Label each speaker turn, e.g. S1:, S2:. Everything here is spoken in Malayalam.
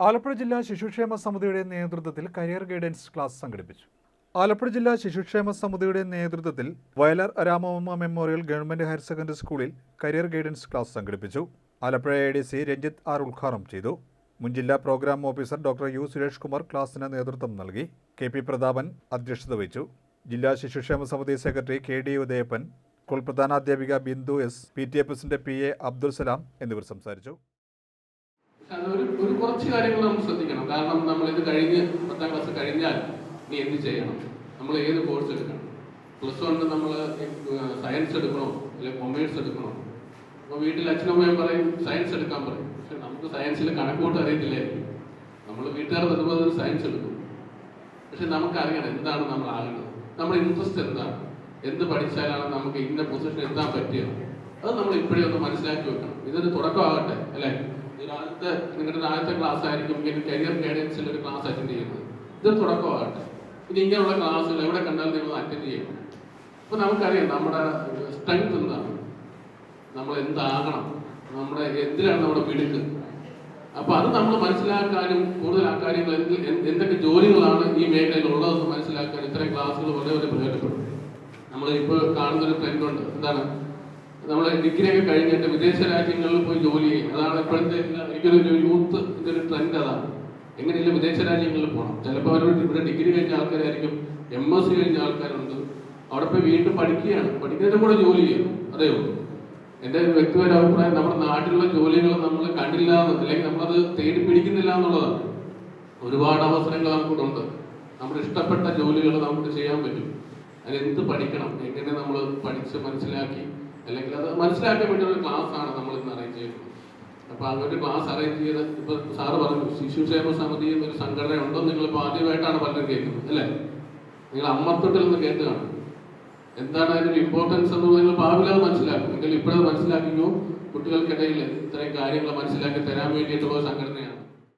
S1: ആലപ്പുഴ ജില്ലാ ശിശുക്ഷേമ സമിതിയുടെ നേതൃത്വത്തിൽ കരിയർ ഗൈഡൻസ് ക്ലാസ് സംഘടിപ്പിച്ചു. ആലപ്പുഴ ജില്ലാ ശിശുക്ഷേമ സമിതിയുടെ നേതൃത്വത്തിൽ Vayalar Ramamma memorial government higher secondary സ്കൂളിൽ കരിയർ ഗൈഡൻസ് ക്ലാസ് സംഘടിപ്പിച്ചു. Alappuzha A D C Ranjith R ഉദ്ഘാടനം ചെയ്തു. മുൻ ജില്ലാ programme officer doctor U Suresh Kumar ക്ലാസിന് നേതൃത്വം നൽകി. കെ പി പ്രതാപൻ അധ്യക്ഷത വഹിച്ചു. ജില്ലാ ശിശുക്ഷേമ സമിതി secretary K D Udayappan school പ്രധാനാധ്യാപിക Bindu S P T A president P A Abdul Salam എന്നിവർ സംസാരിച്ചു.
S2: ഒരു ഒരു കുറച്ച് കാര്യങ്ങൾ നമ്മൾ ശ്രദ്ധിക്കണം. കാരണം നമ്മൾ ഇത് കഴിഞ്ഞ് പത്താം ക്ലാസ് കഴിഞ്ഞാൽ നീ എന്ത് ചെയ്യണം? നമ്മൾ ഏത് കോഴ്സ് എടുക്കണം? പ്ലസ് വണ്ണിന് നമ്മൾ സയൻസ് എടുക്കണോ? അല്ലെങ്കിൽ കൊമേഴ്സ് എടുക്കണോ? അപ്പോൾ വീട്ടിൽ അച്ഛനമ്മയും പറയും സയൻസ് എടുക്കാൻ പറയും. പക്ഷെ നമുക്ക് സയൻസിൽ കണക്കൂട്ട് അറിയത്തില്ലേ? നമ്മൾ വീട്ടുകാർ നിർബന്ധം സയൻസ് എടുക്കും. പക്ഷെ നമുക്കറിയണം എന്താണ് നമ്മൾ ആകുന്നത് നമ്മുടെ ഇൻട്രസ്റ്റ് എന്താണ്? എന്ത് പഠിച്ചാലാണ് നമുക്ക് ഇന്ന പൊസിഷൻ എത്താൻ പറ്റിയത്? അത് നമ്മൾ ഇപ്പോഴേ ഒന്ന് മനസ്സിലാക്കി വെക്കണം. ഇതൊരു തുടക്കമാകട്ടെ അല്ലേ? ആദ്യത്തെ നിങ്ങളുടെ ആദ്യത്തെ ക്ലാസ് ആയിരിക്കും കരിയർ ഗൈഡൻസിൽ ഒരു ക്ലാസ് അറ്റൻഡ് ചെയ്യുന്നത്. ഇത് തുടക്കമാകട്ടെ. ഇനി ഇങ്ങനെയുള്ള ക്ലാസ്സുകൾ എവിടെ കണ്ടാലും നിങ്ങൾ അറ്റൻഡ് ചെയ്യണം. അപ്പൊ നമുക്കറിയാം നമ്മുടെ സ്ട്രെങ്ത് എന്താണ്. നമ്മൾ എന്താകണം. നമ്മുടെ എന്തിനാണ് നമ്മുടെ മിടുക്ക്? അപ്പൊ അത് നമ്മൾ മനസ്സിലാക്കാനും കൂടുതൽ ആ കാര്യങ്ങൾ എന്ത് എന്ത് എന്തൊക്കെ ജോലികളാണ് ഈ മേഖലയിൽ ഉള്ളതെന്ന് മനസ്സിലാക്കാൻ ഇത്തരം ക്ലാസ്സുകൾ വളരെ വളരെ പ്രയോജനപ്പെടും. നമ്മൾ ഇപ്പോൾ കാണുന്നൊരു ട്രെൻഡ് ഉണ്ട്. എന്താണ്? നമ്മൾ ഡിഗ്രി ഒക്കെ കഴിഞ്ഞിട്ട് വിദേശ രാജ്യങ്ങളിൽ പോയി ജോലി ചെയ്യും. അതാണ് ഇപ്പോഴത്തെ എനിക്കൊരു യൂത്ത് ഒരു ട്രെൻഡ് അതാണ്. എങ്ങനെയില്ല വിദേശ രാജ്യങ്ങളിൽ പോകണം ചിലപ്പോൾ അവർ ഇവിടെ ഡിഗ്രി കഴിഞ്ഞ ആൾക്കാരായിരിക്കും എം എസ് സി കഴിഞ്ഞ ആൾക്കാരുണ്ട്. അവിടെ പോയി വീണ്ടും പഠിക്കുകയാണ്. പഠിക്കുന്നതിന്റെ കൂടെ ജോലി ചെയ്യും. അതേ ഉള്ളൂ. എന്റെ ഒരു വ്യക്തിപര അഭിപ്രായം നമ്മുടെ നാട്ടിലുള്ള ജോലികൾ നമ്മൾ കണ്ടില്ല അല്ലെങ്കിൽ നമ്മളത് തേടി പിടിക്കുന്നില്ല എന്നുള്ളതാണ്. ഒരുപാട് അവസരങ്ങൾ നമുക്കിവിടെ നമ്മുടെ ഇഷ്ടപ്പെട്ട ജോലികൾ നമുക്ക് ചെയ്യാൻ പറ്റും. അതിനെന്ത് പഠിക്കണം? എങ്ങനെ നമ്മൾ പഠിച്ച് മനസ്സിലാക്കി അല്ലെങ്കിൽ അത് മനസ്സിലാക്കാൻ വേണ്ടി ഒരു ക്ലാസ് ആണ് നമ്മൾ ഇന്ന് അറേഞ്ച് ചെയ്യുന്നത്. അപ്പൊ അങ്ങനെ ക്ലാസ് അറേഞ്ച് ചെയ്ത് ഇപ്പൊ സാറ് പറഞ്ഞു ശിശുക്ഷേമ സമിതി എന്നൊരു സംഘടന ഉണ്ടോ നിങ്ങൾ ഇപ്പൊ ആദ്യമായിട്ടാണ് പലരും കേൾക്കുന്നത് അല്ലേ? നിങ്ങൾ അമ്മത്തൊട്ടിൽ നിന്ന് കേട്ട് എന്താണ് അതിനൊരു ഇമ്പോർട്ടൻസ് എന്ന് നിങ്ങൾ ഭാവിയിൽ അത് മനസ്സിലാക്കും. നിങ്ങൾ ഇപ്പോഴത് മനസ്സിലാക്കിയോ കുട്ടികൾക്കിടയിൽ ഇത്രയും കാര്യങ്ങൾ മനസ്സിലാക്കി തരാൻ വേണ്ടിയിട്ടുള്ള സംഘടനയാണ്.